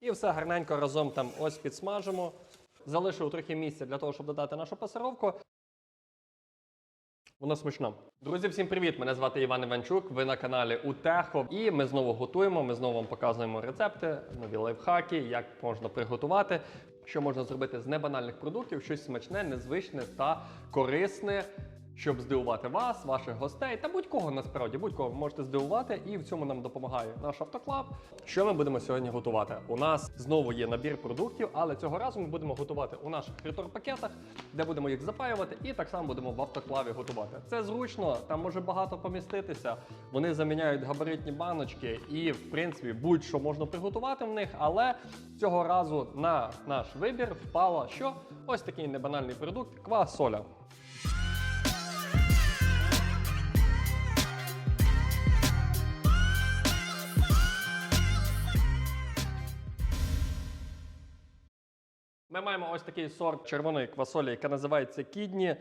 І все гарненько разом там ось підсмажимо. Залишив трохи місця для того, щоб додати нашу пасировку. Вона смачна. Друзі, всім привіт! Мене звати Іван Іванчук. Ви на каналі Утехо. І ми знову готуємо. Ми знову вам показуємо рецепти, нові лайфхаки, як можна приготувати, що можна зробити з небанальних продуктів, щось смачне, незвичне та корисне. Щоб здивувати вас, ваших гостей та будь-кого насправді, будь-кого можете здивувати, і в цьому нам допомагає наш автоклаб. Що ми будемо сьогодні готувати? У нас знову є набір продуктів, але цього разу ми будемо готувати у наших рітор-пакетах, де будемо їх запаювати, і так само будемо в автоклаві готувати. Це зручно, там може багато поміститися. Вони заміняють габаритні баночки, і в принципі будь-що можна приготувати в них. Але цього разу на наш вибір впало що ось такий небанальний продукт квасоля. Ми маємо ось такий сорт червоної квасолі, яка називається кідні.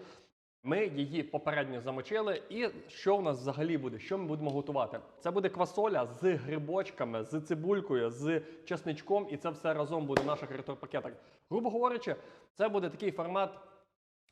Ми її попередньо замочили. І що в нас взагалі буде? Що ми будемо готувати? Це буде квасоля з грибочками, з цибулькою, з чесничком, і це все разом буде в наших ретропакетах. Грубо говорячи, це буде такий формат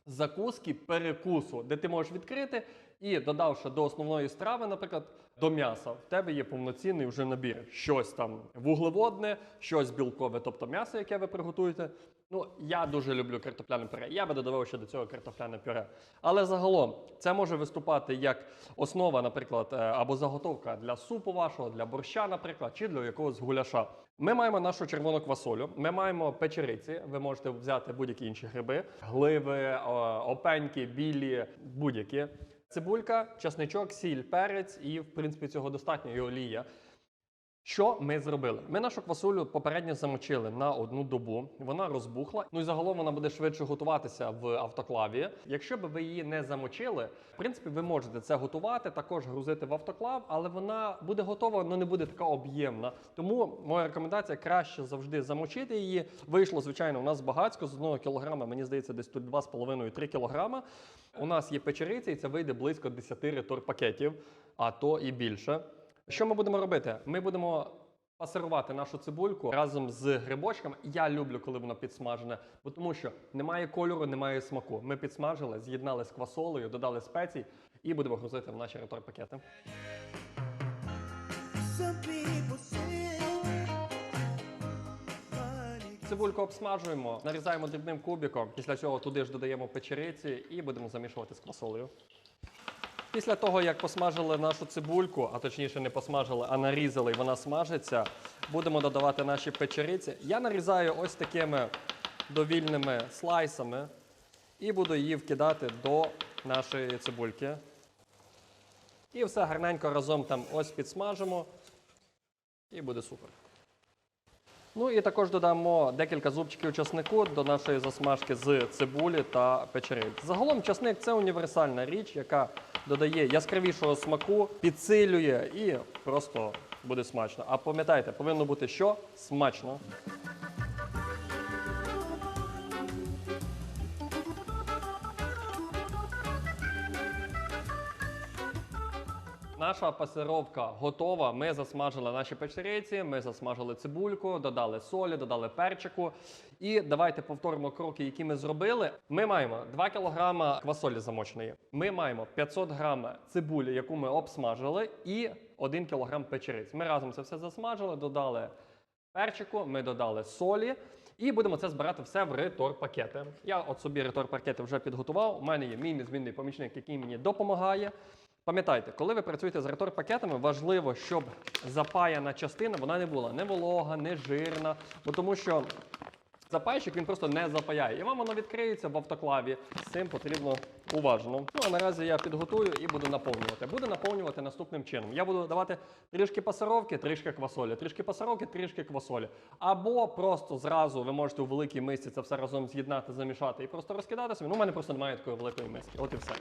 закуски перекусу, де ти можеш відкрити і додавши до основної страви, наприклад, до м'яса, в тебе є повноцінний вже набір. Щось там вуглеводне, щось білкове, тобто м'ясо, яке ви приготуєте. Ну, я дуже люблю картопляне пюре. Я би додавав ще до цього картопляне пюре. Але загалом це може виступати як основа, наприклад, е, або заготовка для супу вашого, для борща, наприклад, чи для якогось гуляша. Ми маємо нашу червону квасолю, ми маємо печериці. Ви можете взяти будь-які інші гриби, гливи, опеньки, білі, будь-які. Цибулька, часничок, сіль, перець, і в принципі цього достатньо і олія. Що ми зробили? Ми нашу квасолю попередньо замочили на одну добу. Вона розбухла. Ну і загалом вона буде швидше готуватися в автоклаві. Якщо б ви її не замочили, в принципі, ви можете це готувати, також грузити в автоклав, але вона буде готова, але не буде така об'ємна. Тому моя рекомендація краще завжди замочити її. Вийшло, звичайно, у нас багацько з одного кілограма. Мені здається, десь тут 2,5-3 кілограма. У нас є печериця, і це вийде близько 10 ретор пакетів, а то і більше. Що ми будемо робити? Ми будемо пасирувати нашу цибульку разом з грибочками. Я люблю, коли воно підсмажене, бо тому що немає кольору, немає смаку. Ми підсмажили, з'єднали з квасолею, додали спецій і будемо грузити в наші ретор-пакети. Цибульку обсмажуємо, нарізаємо дрібним кубиком. Після цього туди ж додаємо печериці і будемо замішувати з квасолею. Після того, як посмажили нашу цибульку, а точніше не посмажили, а нарізали, і вона смажиться, будемо додавати наші печериці. Я нарізаю ось такими довільними слайсами і буду її вкидати до нашої цибульки. І все гарненько разом там ось підсмажимо. І буде супер. Ну і також додамо декілька зубчиків часнику до нашої засмажки з цибулі та печериць. Загалом часник це універсальна річ, яка додає яскравішого смаку, підсилює і просто буде смачно. А пам'ятайте, повинно бути що? Смачно. Наша пасировка готова. Ми засмажили наші печериці, ми засмажили цибульку, додали солі, додали перчику. І давайте повторимо кроки, які ми зробили. Ми маємо 2 кг квасолі замоченої. Ми маємо 500 г цибулі, яку ми обсмажили, і 1 кг печериць. Ми разом це все засмажили, додали перчику, ми додали солі. І будемо це збирати все в ретор-пакети. Я от собі ретор-пакети вже підготував. У мене є мій незмінний помічник, який мені допомагає. Пам'ятайте, коли ви працюєте з ретор-пакетами, важливо, щоб запаяна частина вона не була не волога, не жирна, бо тому що запайщик він просто не запаяє. І вам воно відкриється в автоклаві. З цим потрібно уважно. Ну а наразі я підготую і буду наповнювати. Буду наповнювати наступним чином. Я буду давати трішки пасировки, трішки квасолі, трішки пасировки, трішки квасолі. Або просто зразу ви можете у великій мисці це все разом з'єднати, замішати і просто розкидати собі. Ну, у мене просто немає такої великої миски. От і все.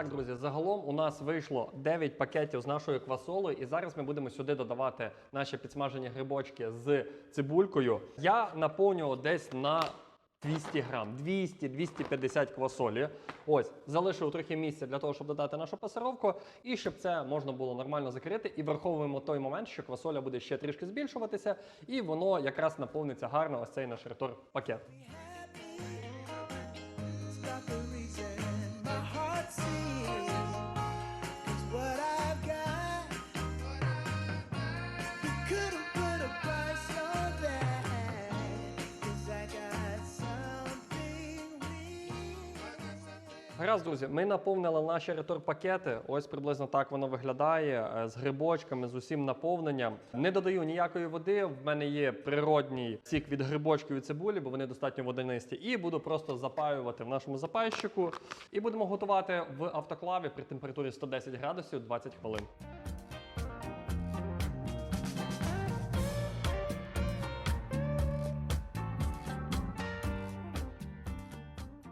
Так, друзі, загалом у нас вийшло 9 пакетів з нашою квасолою, і зараз ми будемо сюди додавати наші підсмажені грибочки з цибулькою. Я наповнював десь на 200 грам, 200-250 квасолі. Ось, залишив трохи місця для того, щоб додати нашу пасировку, і щоб це можна було нормально закрити. І враховуємо той момент, що квасоля буде ще трішки збільшуватися, і воно якраз наповниться гарно ось цей наш ретор пакет. see. Гаразд, друзі, ми наповнили наші ретор-пакети. Ось приблизно так воно виглядає е, з грибочками, з усім наповненням. Не додаю ніякої води. В мене є природній сік від грибочків і цибулі, бо вони достатньо водянисті. І буду просто запаювати в нашому запайщику. І будемо готувати в автоклаві при температурі 110 градусів 20 хвилин.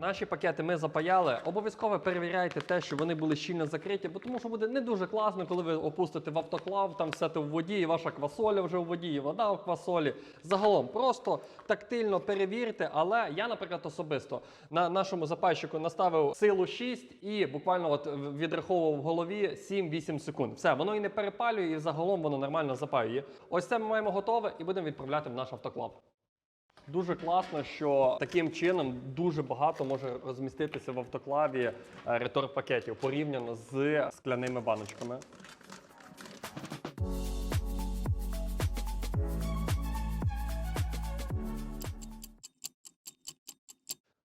Наші пакети ми запаяли. Обов'язково перевіряйте те, що вони були щільно закриті, бо тому що буде не дуже класно, коли ви опустите в автоклав, там все те в воді, і ваша квасоля вже в воді, і вода в квасолі. Загалом просто тактильно перевірте. Але я, наприклад, особисто на нашому запайщику наставив силу 6 і буквально от відраховував в голові 7-8 секунд. Все, воно і не перепалює, і загалом воно нормально запаює. Ось це ми маємо готове і будемо відправляти в наш автоклав. Дуже класно, що таким чином дуже багато може розміститися в автоклаві е, ретор-пакетів порівняно з скляними баночками.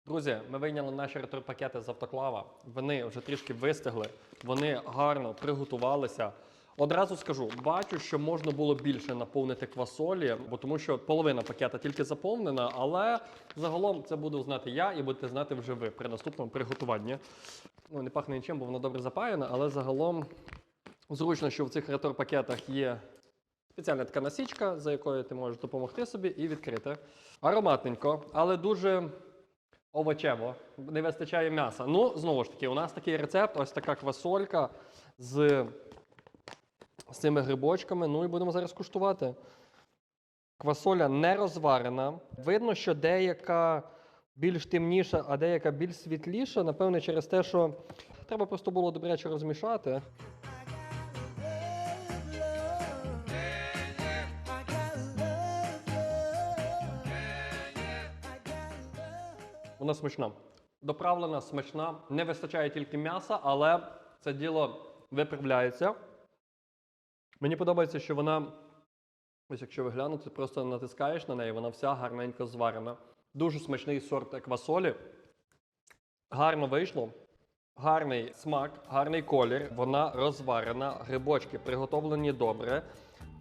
Друзі, ми вийняли наші ретро-пакети з автоклава. Вони вже трішки вистигли, вони гарно приготувалися. Одразу скажу, бачу, що можна було більше наповнити квасолі, бо тому що половина пакета тільки заповнена, але загалом це буду знати я і будете знати вже ви при наступному приготуванні. Ну, не пахне нічим, бо воно добре запаяне, але загалом зручно, що в цих ретор-пакетах є спеціальна така насічка, за якою ти можеш допомогти собі і відкрити. Ароматненько, але дуже овочево, не вистачає м'яса. Ну, знову ж таки, у нас такий рецепт, ось така квасолька з, з цими грибочками. Ну і будемо зараз куштувати. Квасоля не розварена. Видно, що деяка більш темніша, а деяка більш світліша. Напевне, через те, що треба просто було добряче розмішати. Вона смачна. Доправлена, смачна. Не вистачає тільки м'яса, але це діло виправляється. Мені подобається, що вона, ось якщо ви глянете, просто натискаєш на неї, вона вся гарненько зварена. Дуже смачний сорт еквасолі. Гарно вийшло. Гарний смак, гарний колір. Вона розварена, грибочки приготовлені добре.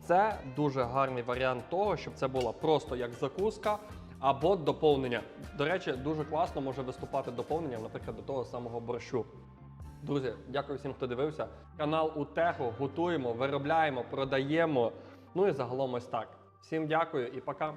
Це дуже гарний варіант того, щоб це була просто як закуска або доповнення. До речі, дуже класно може виступати доповненням, наприклад, до того самого борщу. Друзі, дякую всім, хто дивився. Канал Утеху готуємо, виробляємо, продаємо. Ну і загалом ось так. Всім дякую і пока.